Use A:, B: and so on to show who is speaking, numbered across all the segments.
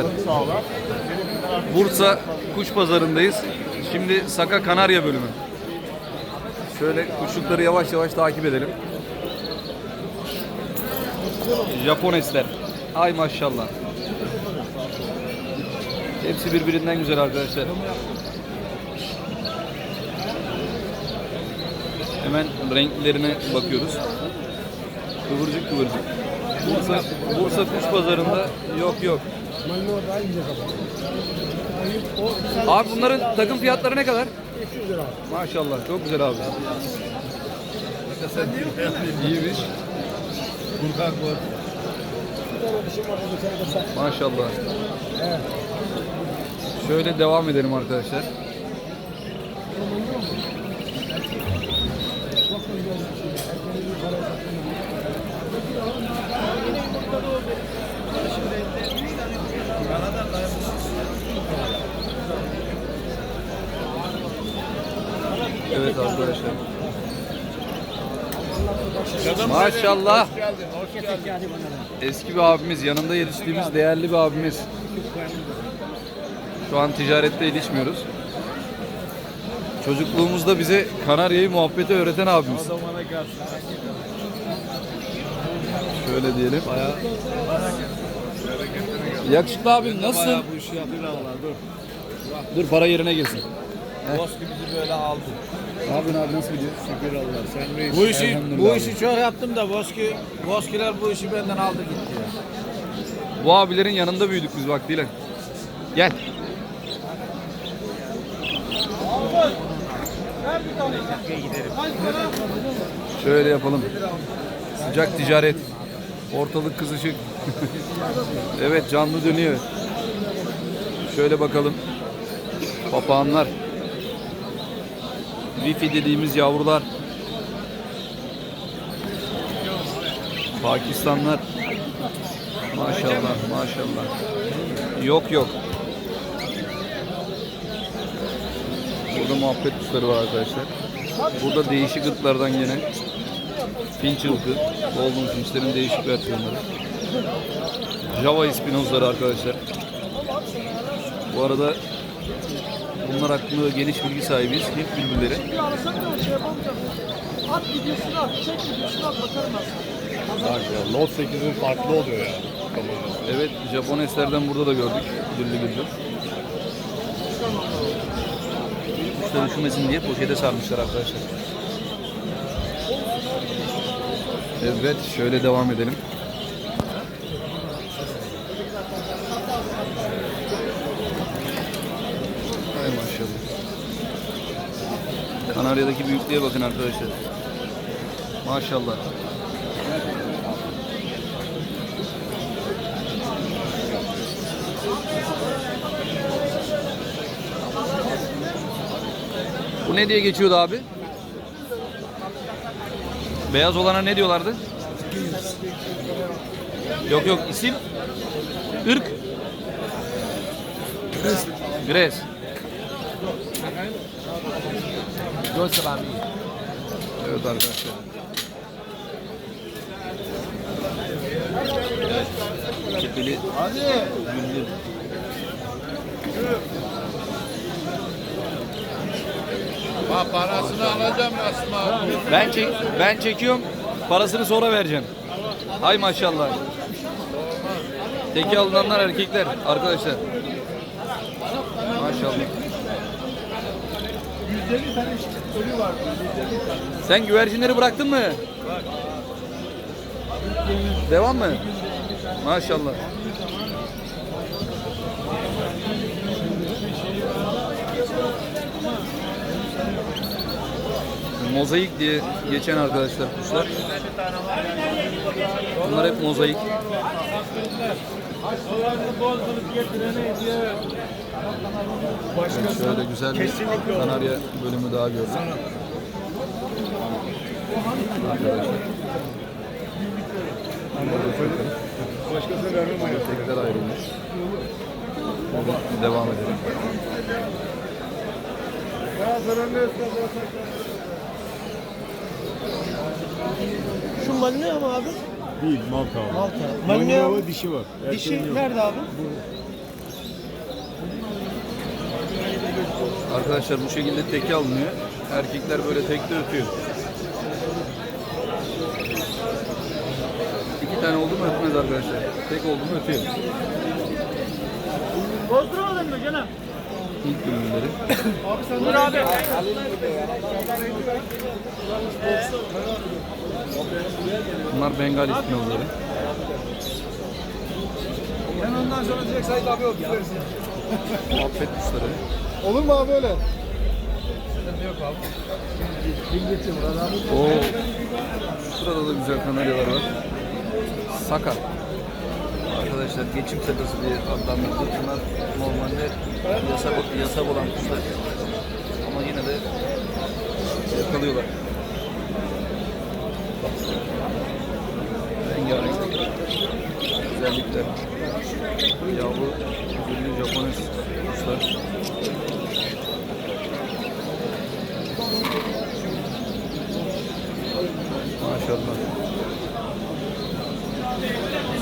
A: arkadaşlar. Bursa Kuş Pazarı'ndayız. Şimdi Saka Kanarya bölümü. Şöyle kuşlukları yavaş yavaş takip edelim. Japonesler. Ay maşallah. Hepsi birbirinden güzel arkadaşlar. Hemen renklerine bakıyoruz. Kıvırcık kıvırcık. Bursa, Bursa kuş pazarında yok yok. Abi bunların takım fiyatları ne kadar?
B: 200 lira.
A: Maşallah çok güzel abi. İyiymiş.
B: Burkan Kor.
A: Maşallah.
B: Evet.
A: Şöyle devam edelim arkadaşlar. Evet arkadaşlar. Maşallah. Eski bir abimiz, yanında yetiştiğimiz değerli bir abimiz. Şu an ticarette ilişmiyoruz. Çocukluğumuzda bize Kanarya'yı muhabbeti öğreten abimiz. Şöyle diyelim. Yakışıklı abim
C: Allah dur.
A: Para yerine girsin.
C: Boski bizi böyle aldı.
A: Yapıyorsun abi nasıl gidiyor?
C: Şükür Allah. Sen reis.
D: Bu işi
A: Elhamdülillah
D: bu
A: abi.
D: işi çok yaptım da Boski Boskiler bu işi benden aldı gitti. ya.
A: Bu abilerin yanında büyüdük biz vaktiyle. Gel. Şöyle yapalım. Sıcak ticaret. Ortalık kızışık. evet canlı dönüyor. Şöyle bakalım. Papağanlar. Wifi dediğimiz yavrular. Pakistanlar. Maşallah, maşallah. Yok yok. Burada muhabbet kuşları var arkadaşlar. Burada değişik ırklardan gene. Finch ırkı. Golden Finch'lerin değişik versiyonları. Java ispinozları arkadaşlar. Bu arada bunlar hakkında geniş bilgi sahibiyiz. Hint bülbülleri.
B: Bir arasam da şey yapamayacağım. At videosunu at, çek videosunu at bakarım aslında.
C: Note 8'in farklı oluyor ya.
A: Evet, Japoneslerden burada da gördük. Güllü güllü. Kuşlar üşümesin diye poşete sarmışlar arkadaşlar. Evet, şöyle devam edelim. Hay maşallah. Kanarya'daki büyüklüğe bakın arkadaşlar. Maşallah. Bu ne diye geçiyordu abi? Beyaz olana ne diyorlardı? Yok yok isim? Irk? Gres. Evet arkadaşlar. Kepili güllü.
C: Ha parasını alacağım Asma.
A: Ben çek ben çekiyorum. Parasını sonra vereceğim. Hay maşallah. Teki alınanlar erkekler arkadaşlar. Maşallah. Sen güvercinleri bıraktın mı? Devam mı? Maşallah. Mozaik diye geçen arkadaşlar kuşlar. Bunlar hep mozaik. Evet, şöyle güzel bir Kanarya bölümü daha gördük. Arkadaşlar.
C: Başkası vermem
A: Tekrar ayrılmış. Şöyle devam edelim.
B: Şu malina ama abi.
C: Değil, Malta hava.
B: Malta. Malinova
C: hava dişi var.
B: Erkeğin Dişi yok. nerede abi?
A: Arkadaşlar bu şekilde teke alınıyor. Erkekler böyle tekte ötüyor. İki tane oldu mu ötmez arkadaşlar. Tek oldu mu ötüyor.
B: Bozdur mı canım?
A: İlk bölümleri.
B: Dur abi.
A: Bunlar Bengal ispinozları.
D: Ben ondan sonra direkt Sait abi yok.
A: Muhabbet kuşları.
C: Olur mu abi öyle?
A: Oo. Burada da güzel kanaryalar var. Saka. Arkadaşlar geçim sakası diye adlandırılır. Bunlar normalde yasak, yasak olan kuşlar. Ama yine de yakalıyorlar. Rengarenk. Özellikle yavru ünlü Japones kuşlar. Maşallah.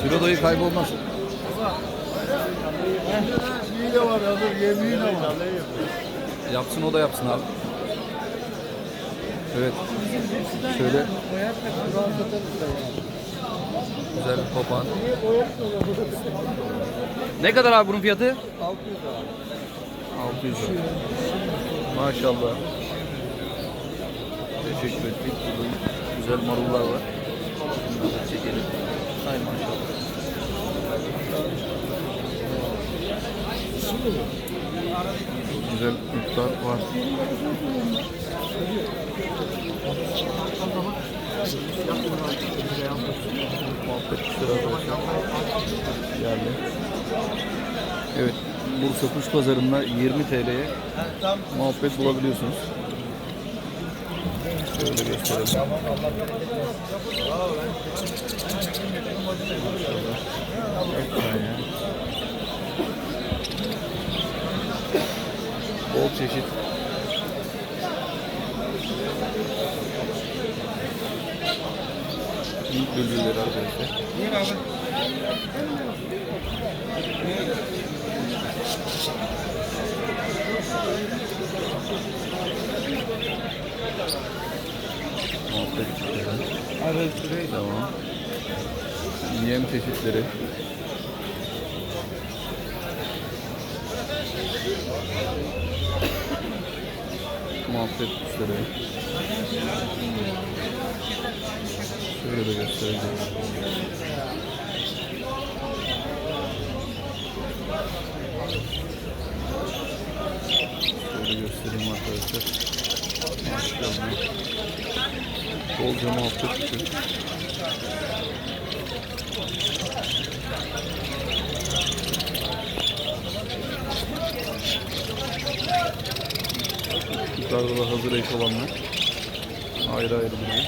A: Sülo dayı kaybolmaz.
C: Şeyi de var hazır yemeği de var.
A: Yapsın o da yapsın abi. Evet. Şöyle güzel bir papağan. Ne kadar abi bunun fiyatı? 600 lira. 600 lira. Maşallah. Teşekkür ettik. Burada güzel marullar var. Bunları çekelim. Ay maşallah. Güzel iptal var. Muhabbet arkadaşlar. Geldi. Evet. Bursa Kuş Pazarı'nda 20 TL'ye muhabbet bulabiliyorsunuz. Şöyle gösterelim. Çeşit. İlk bülbülleri arkadaşlar. Muhabbet çeşitleri. Tamam. Yem çeşitleri. Muhabbet kuşları. Şöyle de göstereceğim. Şöyle göstereyim arkadaşlar. Maşallah. Bolca muhabbet kuşu. Yukarıda da hazır eş olanlar. Ayrı ayrı duruyor.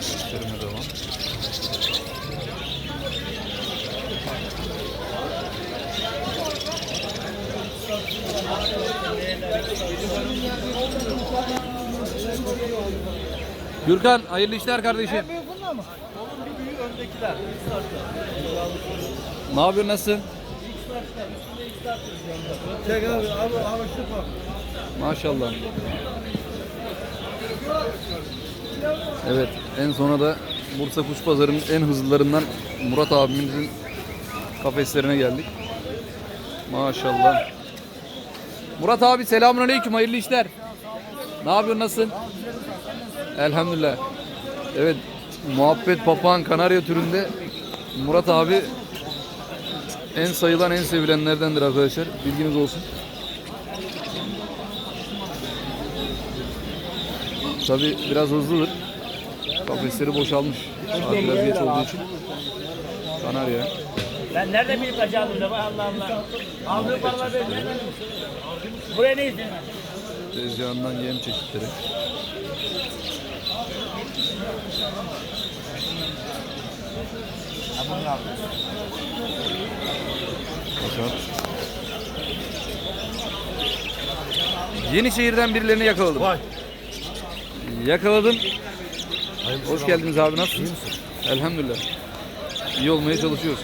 A: Gösterime devam. Gürkan hayırlı işler kardeşim. Ne yapıyorsun nasılsın? Maşallah. Evet, en sona da Bursa Kuş Pazarı'nın en hızlılarından Murat abimizin kafeslerine geldik. Maşallah. Murat abi selamünaleyküm, hayırlı işler. Ne yapıyorsun, nasılsın? Elhamdülillah. Evet, muhabbet papağan kanarya türünde Murat abi en sayılan, en sevilenlerdendir arkadaşlar. Bilginiz olsun. Tabi biraz hızlıdır. Kafesleri boşalmış. Biraz geç olduğu için. Kanarya.
E: Ben nerede bilip burada Allah Allah. Aldığı paralar ben Buraya ne istiyorsun?
A: Tezgahından yem çeşitleri. Yenişehir'den birilerini yakaladım. Yakaladım. Hoş geldiniz abi nasılsın? Elhamdülillah. İyi olmaya çalışıyoruz.